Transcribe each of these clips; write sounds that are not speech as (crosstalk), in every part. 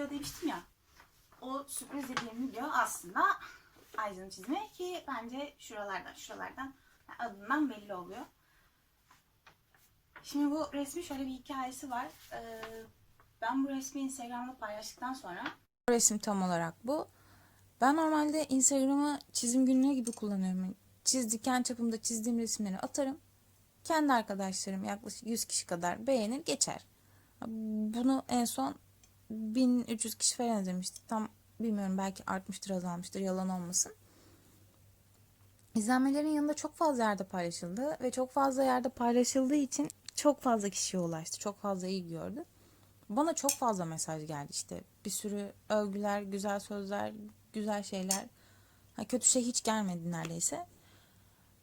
video demiştim ya. O sürpriz dediğim video aslında Aycan'ın çizimi ki bence şuralardan şuralardan adından belli oluyor. Şimdi bu resmin şöyle bir hikayesi var. Ee, ben bu resmi Instagram'da paylaştıktan sonra resim tam olarak bu. Ben normalde Instagram'ı çizim günlüğü gibi kullanıyorum. Çizdikken çapımda çizdiğim resimleri atarım. Kendi arkadaşlarım yaklaşık 100 kişi kadar beğenir geçer. Bunu en son 1300 kişi falan izlemişti. Tam bilmiyorum belki artmıştır azalmıştır yalan olmasın. İzlenmelerin yanında çok fazla yerde paylaşıldı ve çok fazla yerde paylaşıldığı için çok fazla kişiye ulaştı. Çok fazla ilgi gördü. Bana çok fazla mesaj geldi işte. Bir sürü övgüler, güzel sözler, güzel şeyler. Ha, kötü şey hiç gelmedi neredeyse.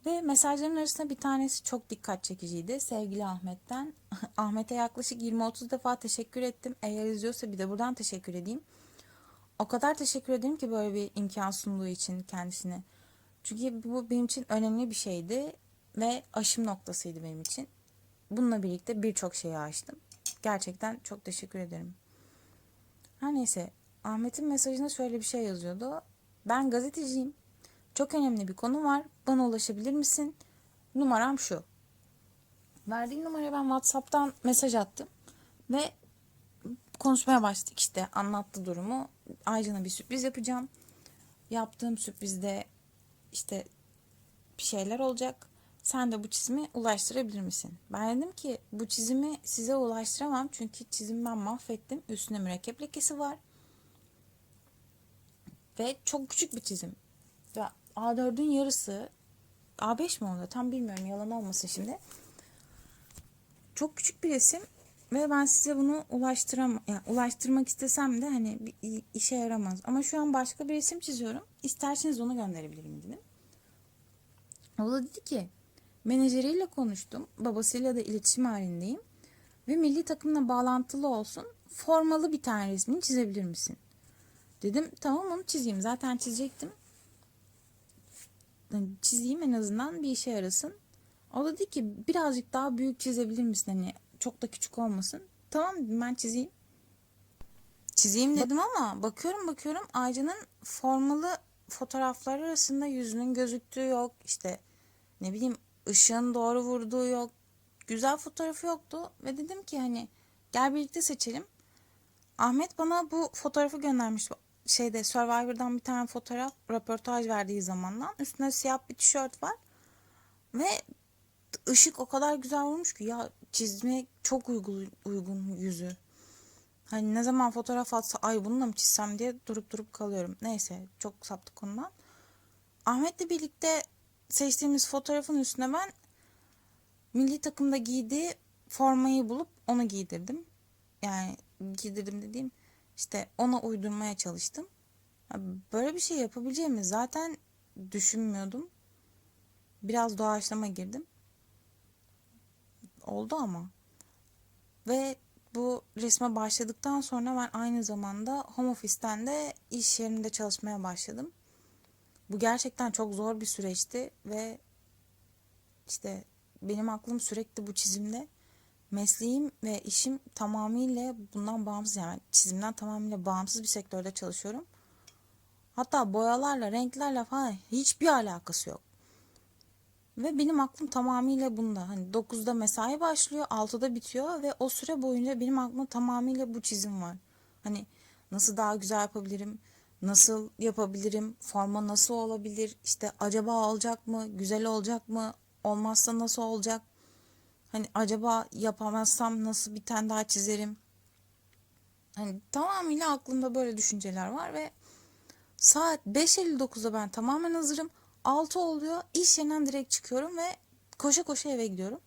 Ve mesajların arasında bir tanesi çok dikkat çekiciydi. Sevgili Ahmet'ten. (laughs) Ahmet'e yaklaşık 20-30 defa teşekkür ettim. Eğer izliyorsa bir de buradan teşekkür edeyim. O kadar teşekkür ederim ki böyle bir imkan sunduğu için kendisine. Çünkü bu benim için önemli bir şeydi ve aşım noktasıydı benim için. Bununla birlikte birçok şeyi aştım. Gerçekten çok teşekkür ederim. Her neyse Ahmet'in mesajında şöyle bir şey yazıyordu. Ben gazeteciyim. Çok önemli bir konu var. Bana ulaşabilir misin? Numaram şu. Verdiğim numaraya ben WhatsApp'tan mesaj attım. Ve konuşmaya başladık işte. Anlattı durumu. Aycan'a bir sürpriz yapacağım. Yaptığım sürprizde işte bir şeyler olacak. Sen de bu çizimi ulaştırabilir misin? Ben dedim ki bu çizimi size ulaştıramam. Çünkü çizimi ben mahvettim. Üstünde mürekkep lekesi var. Ve çok küçük bir çizim. Ve A4'ün yarısı A5 mi oldu? Tam bilmiyorum. Yalan olmasın şimdi. Çok küçük bir resim ve ben size bunu ulaştıram yani ulaştırmak istesem de hani bir işe yaramaz. Ama şu an başka bir resim çiziyorum. İsterseniz onu gönderebilirim dedim. O da dedi ki menajeriyle konuştum. Babasıyla da iletişim halindeyim. Ve milli takımla bağlantılı olsun. Formalı bir tane resmini çizebilir misin? Dedim tamam onu çizeyim. Zaten çizecektim. Yani çizeyim en azından bir işe yarasın. O da dedi ki birazcık daha büyük çizebilir misin? Hani çok da küçük olmasın. Tamam dedim ben çizeyim. Çizeyim dedim ama bakıyorum bakıyorum Aycan'ın formalı fotoğraflar arasında yüzünün gözüktüğü yok. İşte ne bileyim ışığın doğru vurduğu yok. Güzel fotoğrafı yoktu ve dedim ki hani gel birlikte seçelim. Ahmet bana bu fotoğrafı göndermiş. Şeyde Survivor'dan bir tane fotoğraf röportaj verdiği zamandan. Üstünde siyah bir tişört var. Ve ışık o kadar güzel vurmuş ki ya çizme çok uygun, uygun yüzü. Hani ne zaman fotoğraf atsa ay bununla mı çizsem diye durup durup kalıyorum. Neyse çok saptık konudan. Ahmet'le birlikte seçtiğimiz fotoğrafın üstüne ben milli takımda giydiği formayı bulup onu giydirdim. Yani giydirdim dediğim işte ona uydurmaya çalıştım. Böyle bir şey yapabileceğimi zaten düşünmüyordum. Biraz doğaçlama girdim. Oldu ama. Ve bu resme başladıktan sonra ben aynı zamanda home office'ten de iş yerinde çalışmaya başladım. Bu gerçekten çok zor bir süreçti ve işte benim aklım sürekli bu çizimde. Mesleğim ve işim tamamıyla bundan bağımsız yani çizimden tamamıyla bağımsız bir sektörde çalışıyorum. Hatta boyalarla, renklerle falan hiçbir alakası yok. Ve benim aklım tamamıyla bunda. Hani 9'da mesai başlıyor, 6'da bitiyor ve o süre boyunca benim aklımda tamamıyla bu çizim var. Hani nasıl daha güzel yapabilirim? Nasıl yapabilirim? Forma nasıl olabilir? İşte acaba olacak mı? Güzel olacak mı? Olmazsa nasıl olacak? Hani acaba yapamazsam nasıl bir tane daha çizerim? Hani tamamıyla aklımda böyle düşünceler var ve saat 5.59'da ben tamamen hazırım. 6 oluyor. İş yerinden direkt çıkıyorum ve koşa koşa eve gidiyorum.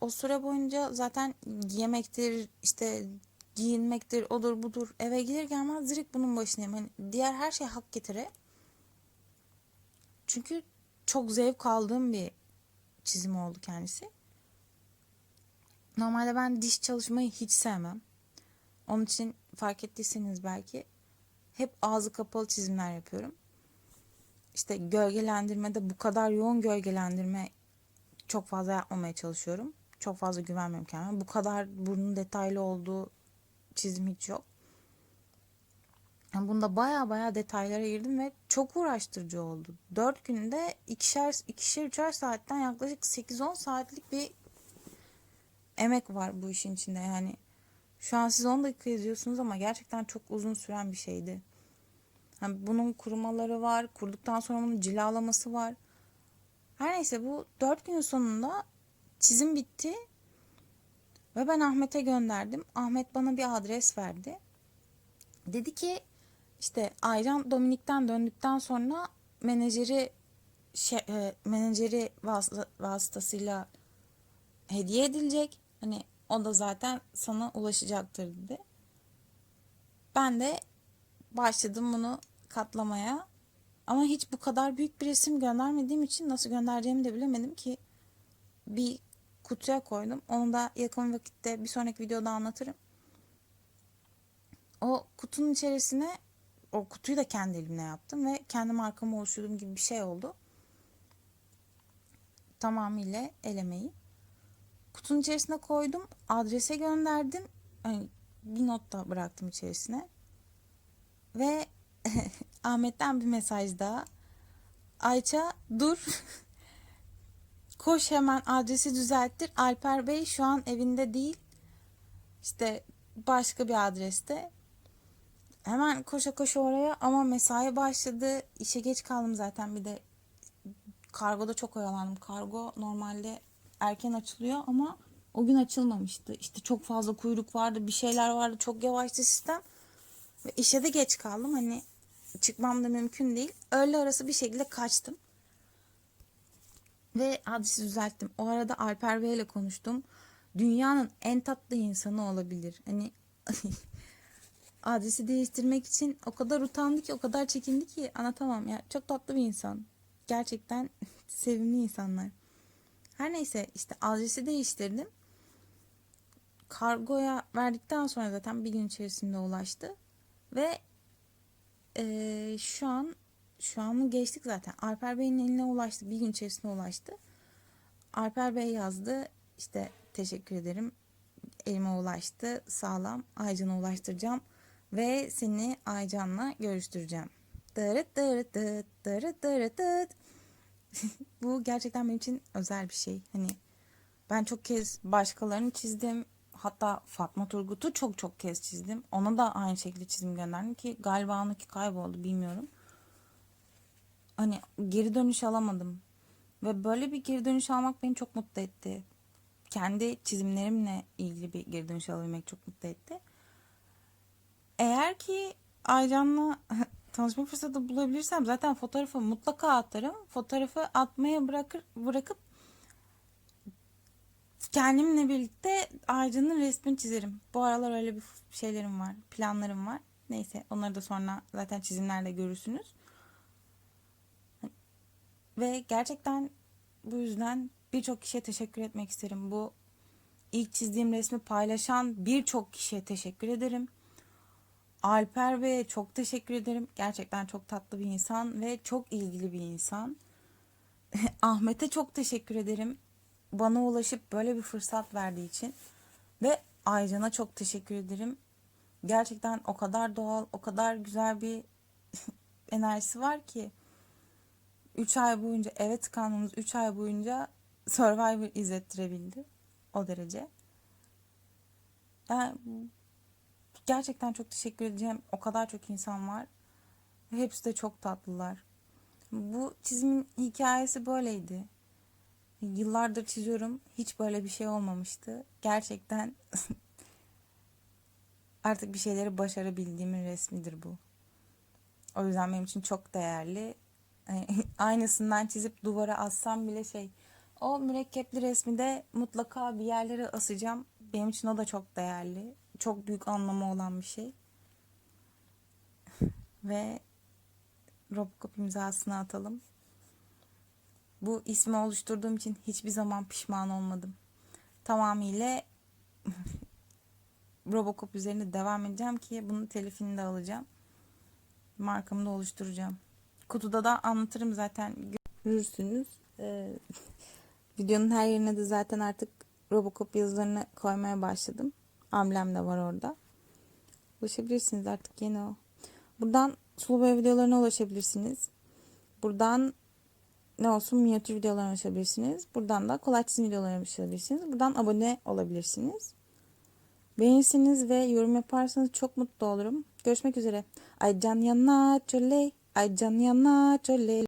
O süre boyunca zaten yemektir, işte giyinmektir, odur budur. Eve gelir gelmez direkt bunun başındayım. Hani diğer her şey hak getire. Çünkü çok zevk aldığım bir çizim oldu kendisi. Normalde ben diş çalışmayı hiç sevmem. Onun için fark ettiyseniz belki hep ağzı kapalı çizimler yapıyorum. İşte gölgelendirmede bu kadar yoğun gölgelendirme çok fazla yapmamaya çalışıyorum. Çok fazla güvenmiyorum kendime. Bu kadar burnun detaylı olduğu çizim hiç yok. Yani bunda baya baya detaylara girdim ve çok uğraştırıcı oldu. 4 günde ikişer, ikişer üçer saatten yaklaşık 8-10 saatlik bir emek var bu işin içinde. Yani şu an siz 10 dakika izliyorsunuz ama gerçekten çok uzun süren bir şeydi. Yani bunun kurumaları var. Kurduktan sonra bunun cilalaması var. Her neyse bu 4 gün sonunda çizim bitti. Ve ben Ahmet'e gönderdim. Ahmet bana bir adres verdi. Dedi ki işte Ayran Dominik'ten döndükten sonra menajeri şey, e, menajeri vasıta- vasıtasıyla hediye edilecek. Hani o da zaten sana ulaşacaktır dedi. Ben de başladım bunu katlamaya. Ama hiç bu kadar büyük bir resim göndermediğim için nasıl göndereceğimi de bilemedim ki bir kutuya koydum. Onu da yakın vakitte bir sonraki videoda anlatırım. O kutunun içerisine o kutuyu da kendi elimle yaptım ve kendi markamı oluşturduğum gibi bir şey oldu. Tamamıyla elemeyi. Kutunun içerisine koydum. Adrese gönderdim. Hani bir not da bıraktım içerisine. Ve (laughs) Ahmet'ten bir mesaj daha. Ayça dur. (laughs) Koş hemen adresi düzelttir. Alper Bey şu an evinde değil. İşte başka bir adreste. Hemen koşa koşa oraya ama mesai başladı. İşe geç kaldım zaten bir de kargoda çok oyalandım. Kargo normalde erken açılıyor ama o gün açılmamıştı. İşte çok fazla kuyruk vardı, bir şeyler vardı. Çok yavaştı sistem. Ve işe de geç kaldım. Hani çıkmam da mümkün değil. Öğle arası bir şekilde kaçtım. Ve adresi düzelttim. O arada Alper Bey konuştum. Dünyanın en tatlı insanı olabilir. Hani (laughs) adresi değiştirmek için o kadar utandı ki, o kadar çekindi ki anlatamam ya. Çok tatlı bir insan. Gerçekten (laughs) sevimli insanlar. Her neyse işte adresi değiştirdim. Kargoya verdikten sonra zaten bir gün içerisinde ulaştı. Ve eee, şu an şu an geçtik zaten. Alper Bey'in eline ulaştı. Bir gün içerisinde ulaştı. Alper Bey yazdı. İşte teşekkür ederim. Elime ulaştı. Sağlam. Aycan'a ulaştıracağım. Ve seni Aycan'la görüştüreceğim. Dırıt dırıt dıt, dırıt dırıt dıt. (laughs) Bu gerçekten benim için özel bir şey. Hani ben çok kez başkalarını çizdim. Hatta Fatma Turgut'u çok çok kez çizdim. Ona da aynı şekilde çizim gönderdim ki galiba onunki kayboldu bilmiyorum. Hani geri dönüş alamadım. Ve böyle bir geri dönüş almak beni çok mutlu etti. Kendi çizimlerimle ilgili bir geri dönüş alabilmek çok mutlu etti. Eğer ki Aycan'la (laughs) tanışma fırsatı bulabilirsem zaten fotoğrafı mutlaka atarım. Fotoğrafı atmaya bırakır, bırakıp kendimle birlikte Aycan'ın resmini çizerim. Bu aralar öyle bir şeylerim var, planlarım var. Neyse onları da sonra zaten çizimlerle görürsünüz. Ve gerçekten bu yüzden birçok kişiye teşekkür etmek isterim. Bu ilk çizdiğim resmi paylaşan birçok kişiye teşekkür ederim. Alper Bey'e çok teşekkür ederim. Gerçekten çok tatlı bir insan ve çok ilgili bir insan. (laughs) Ahmet'e çok teşekkür ederim. Bana ulaşıp böyle bir fırsat verdiği için. Ve Aycan'a çok teşekkür ederim. Gerçekten o kadar doğal, o kadar güzel bir (laughs) enerjisi var ki. 3 ay boyunca eve tıkandığımız 3 ay boyunca Survivor izlettirebildi. O derece. Yani gerçekten çok teşekkür edeceğim. O kadar çok insan var. Ve hepsi de çok tatlılar. Bu çizimin hikayesi böyleydi. Yıllardır çiziyorum. Hiç böyle bir şey olmamıştı. Gerçekten (laughs) artık bir şeyleri başarabildiğimin resmidir bu. O yüzden benim için çok değerli. Hani (laughs) Aynısından çizip duvara assam bile şey. O mürekkepli resmi de mutlaka bir yerlere asacağım. Benim için o da çok değerli. Çok büyük anlamı olan bir şey. (laughs) Ve Robocop imzasını atalım. Bu ismi oluşturduğum için hiçbir zaman pişman olmadım. Tamamıyla (laughs) Robocop üzerinde devam edeceğim ki bunun telifini de alacağım. Markamı da oluşturacağım. Kutuda da anlatırım zaten görürsünüz. Ee, (laughs) videonun her yerine de zaten artık Robocop yazılarını koymaya başladım. Amblem de var orada. ulaşabilirsiniz artık yeni o. Buradan sulu boya videolarına ulaşabilirsiniz. Buradan ne olsun minyatür videolarına ulaşabilirsiniz. Buradan da kolay çizim videolarına ulaşabilirsiniz. Buradan abone olabilirsiniz. Beğenirseniz ve yorum yaparsanız çok mutlu olurum. Görüşmek üzere. Ay can yana çöle, ay can yana çöle.